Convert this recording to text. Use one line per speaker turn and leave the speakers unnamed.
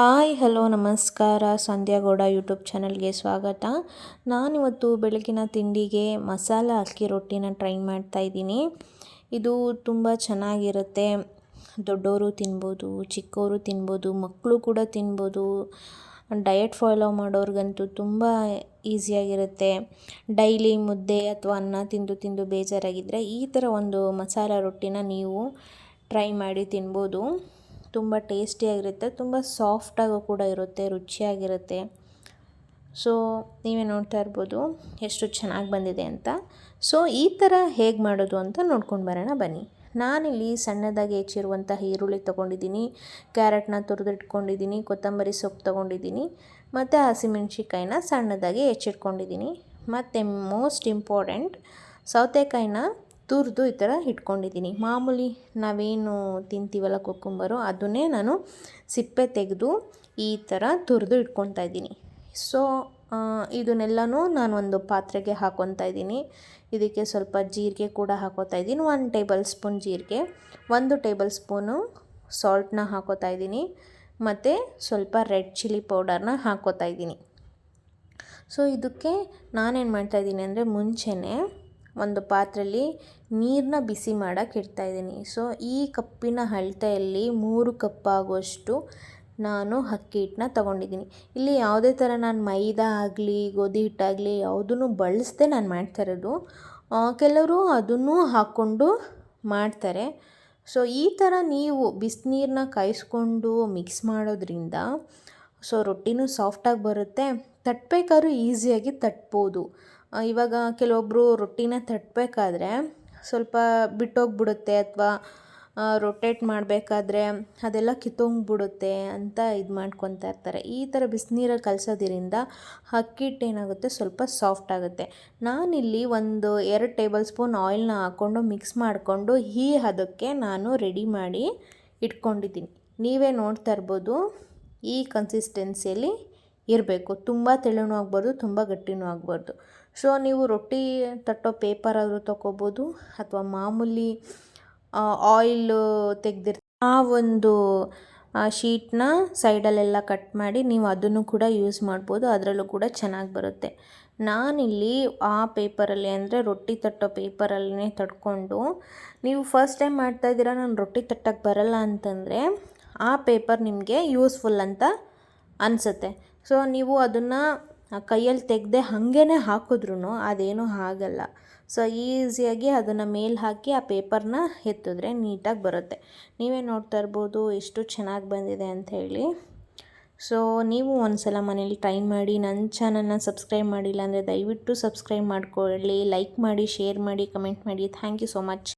Hi, hello, ನಮಸ್ಕಾರ. ಸಂಧ್ಯಾ Gowda YouTube ಚಾನಲ್ಗೆ ಸ್ವಾಗತ. ನಾನಿವತ್ತು ಬೆಳಗಿನ ತಿಂಡಿಗೆ ಮಸಾಲ ಅಕ್ಕಿ ರೊಟ್ಟಿನ ಟ್ರೈ ಮಾಡ್ತಾ ಇದ್ದೀನಿ. ಇದು ತುಂಬ ಚೆನ್ನಾಗಿರುತ್ತೆ. ದೊಡ್ಡವರು ತಿನ್ಬೋದು ಚಿಕ್ಕವರು ತಿನ್ಬೋದು, ಮಕ್ಕಳು ಕೂಡ ತಿನ್ಬೋದು. ಡಯಟ್ ಫಾಲೋ ಮಾಡೋರ್ಗಂತೂ ತುಂಬ ಈಸಿಯಾಗಿರುತ್ತೆ. ಡೈಲಿ ಮುದ್ದೆ ಅಥವಾ ಅನ್ನ ತಿಂದು ತಿಂದು ಬೇಜಾರಾಗಿದ್ದರೆ ಈ ಥರ ಒಂದು ಮಸಾಲ ರೊಟ್ಟಿನ ನೀವು ಟ್ರೈ ಮಾಡಿ ತಿನ್ಬೋದು. ತುಂಬ ಟೇಸ್ಟಿಯಾಗಿರುತ್ತೆ, ತುಂಬ ಸಾಫ್ಟಾಗೂ ಕೂಡ ಇರುತ್ತೆ, ರುಚಿಯಾಗಿರುತ್ತೆ. ಸೊ, ನೀವೇ ನೋಡ್ತಾ ಇರ್ಬೋದು ಎಷ್ಟು ಚೆನ್ನಾಗಿ ಬಂದಿದೆ ಅಂತ. ಸೊ, ಈ ಥರ ಹೇಗೆ ಮಾಡೋದು ಅಂತ ನೋಡ್ಕೊಂಡು ಬರೋಣ ಬನ್ನಿ. ನಾನಿಲ್ಲಿ ಸಣ್ಣದಾಗಿ ಹೆಚ್ಚಿರುವಂತಹ ಈರುಳ್ಳಿ ತೊಗೊಂಡಿದ್ದೀನಿ, ಕ್ಯಾರೆಟ್ನ ತುರಿದಿಟ್ಕೊಂಡಿದ್ದೀನಿ, ಕೊತ್ತಂಬರಿ ಸೊಪ್ಪು ತೊಗೊಂಡಿದ್ದೀನಿ, ಮತ್ತು ಹಸಿಮೆಣ್ಸಿಕಾಯಿನ ಸಣ್ಣದಾಗಿ ಹೆಚ್ಚಿಟ್ಕೊಂಡಿದ್ದೀನಿ. ಮತ್ತು ಮೋಸ್ಟ್ ಇಂಪಾರ್ಟೆಂಟ್, ಸೌತೆಕಾಯಿನ ತುರಿದು ಈ ಥರ ಇಟ್ಕೊಂಡಿದ್ದೀನಿ. ಮಾಮೂಲಿ ನಾವೇನು ತಿಂತೀವಲ್ಲ ಕೊಕ್ಕುಂಬರು ಅದನ್ನೇ ನಾನು ಸಿಪ್ಪೆ ತೆಗೆದು ಈ ಥರ ತುರಿದು ಇಟ್ಕೊತಾ ಇದ್ದೀನಿ. ಸೊ ಇದನ್ನೆಲ್ಲನೂ ನಾನು ಒಂದು ಪಾತ್ರೆಗೆ ಹಾಕೊತಾ ಇದ್ದೀನಿ. ಇದಕ್ಕೆ ಸ್ವಲ್ಪ ಜೀರಿಗೆ ಕೂಡ ಹಾಕೋತಾ ಇದ್ದೀನಿ. ಒಂದು ಟೇಬಲ್ ಸ್ಪೂನ್ ಜೀರಿಗೆ, ಒಂದು ಟೇಬಲ್ ಸ್ಪೂನು ಸಾಲ್ಟ್ನ ಹಾಕೋತಾ ಇದ್ದೀನಿ. ಮತ್ತು ಸ್ವಲ್ಪ ರೆಡ್ ಚಿಲ್ಲಿ ಪೌಡರ್ನ ಹಾಕೋತಾ ಇದ್ದೀನಿ. ಸೊ ಇದಕ್ಕೆ ನಾನೇನು ಮಾಡ್ತಾಯಿದ್ದೀನಿ ಅಂದರೆ ಮುಂಚೆನೇ ಒಂದು ಪಾತ್ರೆಯಲ್ಲಿ ನೀರನ್ನ ಬಿಸಿ ಮಾಡೋಕ್ಕೆ ಇಡ್ತಾಯಿದ್ದೀನಿ ಸೊ ಈ ಕಪ್ಪಿನ ಅಳತೆಯಲ್ಲಿ ಮೂರು ಕಪ್ಪಾಗುವಷ್ಟು ನಾನು ಅಕ್ಕಿ ಹಿಟ್ಟನ್ನ ತೊಗೊಂಡಿದ್ದೀನಿ. ಇಲ್ಲಿ ಯಾವುದೇ ಥರ ನಾನು ಮೈದಾ ಆಗಲಿ, ಗೋಧಿ ಹಿಟ್ಟಾಗಲಿ ಯಾವುದನ್ನು ಬಳಸದೆ ನಾನು ಮಾಡ್ತಾ ಇರೋದು. ಕೆಲವರು ಅದನ್ನು ಹಾಕ್ಕೊಂಡು ಮಾಡ್ತಾರೆ. ಸೊ ಈ ಥರ ನೀವು ಬಿಸಿನೀರನ್ನ ಕಾಯಿಸ್ಕೊಂಡು ಮಿಕ್ಸ್ ಮಾಡೋದ್ರಿಂದ ಸೊ ರೊಟ್ಟಿನೂ ಸಾಫ್ಟಾಗಿ ಬರುತ್ತೆ. ತಟ್ಟಬೇಕಾದ್ರೂ ಈಸಿಯಾಗಿ ತಟ್ಬೋದು. ಇವಾಗ ಕೆಲವೊಬ್ಬರು ರೊಟ್ಟಿನ ತಟ್ಟಬೇಕಾದ್ರೆ ಸ್ವಲ್ಪ ಬಿಟ್ಟೋಗ್ಬಿಡುತ್ತೆ ಅಥವಾ ರೊಟೇಟ್ ಮಾಡಬೇಕಾದ್ರೆ ಅದೆಲ್ಲ ಕಿತ್ತೋಗ್ಬಿಡುತ್ತೆ ಅಂತ ಇದು ಮಾಡ್ಕೊತಾ ಇರ್ತಾರೆ. ಈ ಥರ ಬಿಸಿನೀರಲ್ಲಿ ಕಲಸೋದ್ರಿಂದ ಅಕ್ಕಿ ಹಿಟ್ಟು ಏನಾಗುತ್ತೆ ಸ್ವಲ್ಪ ಸಾಫ್ಟ್ ಆಗುತ್ತೆ. ನಾನಿಲ್ಲಿ ಒಂದು ಎರಡು ಟೇಬಲ್ ಸ್ಪೂನ್ ಆಯಿಲ್ನ ಹಾಕ್ಕೊಂಡು ಮಿಕ್ಸ್ ಮಾಡಿಕೊಂಡು ಈ ಹದಕ್ಕೆ ನಾನು ರೆಡಿ ಮಾಡಿ ಇಟ್ಕೊಂಡಿದ್ದೀನಿ. ನೀವೇ ನೋಡ್ತಾ ಇರ್ಬೋದು ಈ ಕನ್ಸಿಸ್ಟೆನ್ಸಿಯಲ್ಲಿ ಇರಬೇಕು. ತುಂಬ ತೆಳುನೂ ಆಗಬಾರ್ದು, ತುಂಬ ಗಟ್ಟಿನೂ ಆಗಬಾರ್ದು. ಸೊ ನೀವು ರೊಟ್ಟಿ ತಟ್ಟೋ ಪೇಪರ್ ಆದರೂ ತಗೋಬೋದು ಅಥವಾ ಮಾಮೂಲಿ ಆಯಿಲ್ ತೆಗೆದಿರ್, ಆ ಒಂದು ಶೀಟ್ನ ಸೈಡಲ್ಲೆಲ್ಲ ಕಟ್ ಮಾಡಿ ನೀವು ಅದನ್ನು ಕೂಡ ಯೂಸ್ ಮಾಡ್ಬೋದು, ಅದರಲ್ಲೂ ಕೂಡ ಚೆನ್ನಾಗಿ ಬರುತ್ತೆ. ನಾನಿಲ್ಲಿ ಆ ಪೇಪರಲ್ಲಿ ಅಂದರೆ ರೊಟ್ಟಿ ತಟ್ಟೋ ಪೇಪರಲ್ಲೇ ತಡ್ಕೊಂಡು, ನೀವು ಫಸ್ಟ್ ಟೈಮ್ ಮಾಡ್ತಾ ಇದ್ದೀರಾ, ನಾನು ರೊಟ್ಟಿ ತಟ್ಟಕ್ಕೆ ಬರಲ್ಲ ಅಂತಂದರೆ, ಆ ಪೇಪರ್ ನಿಮಗೆ ಯೂಸ್ಫುಲ್ ಅಂತ ಅನಿಸುತ್ತೆ. ಸೊ ನೀವು ಅದನ್ನು ಕೈಯಲ್ಲಿ ತೆಗೆದೆ ಹಾಗೇ ಹಾಕಿದ್ರೂ ಅದೇನೂ ಆಗಲ್ಲ ಸೊ ಈಸಿಯಾಗಿ ಅದನ್ನು ಮೇಲೆ ಹಾಕಿ ಆ ಪೇಪರ್ನ ಎತ್ತಿದ್ರೆ ನೀಟಾಗಿ ಬರುತ್ತೆ. ನೀವೇ ನೋಡ್ತಾ ಇರ್ಬೋದು ಎಷ್ಟು ಚೆನ್ನಾಗಿ ಬಂದಿದೆ ಅಂತ ಹೇಳಿ. ಸೊ ನೀವು ಒಂದು ಸಲ ಮನೇಲಿ ಟ್ರೈ ಮಾಡಿ, ನನ್ನ ಚಾನಲ್ನ ಸಬ್ಸ್ಕ್ರೈಬ್ ಮಾಡಿಲ್ಲ ಅಂದರೆ ದಯವಿಟ್ಟು ಸಬ್ಸ್ಕ್ರೈಬ್ ಮಾಡ್ಕೊಳ್ಳಿ, ಲೈಕ್ ಮಾಡಿ, ಶೇರ್ ಮಾಡಿ, ಕಮೆಂಟ್ ಮಾಡಿ. Thank you so much.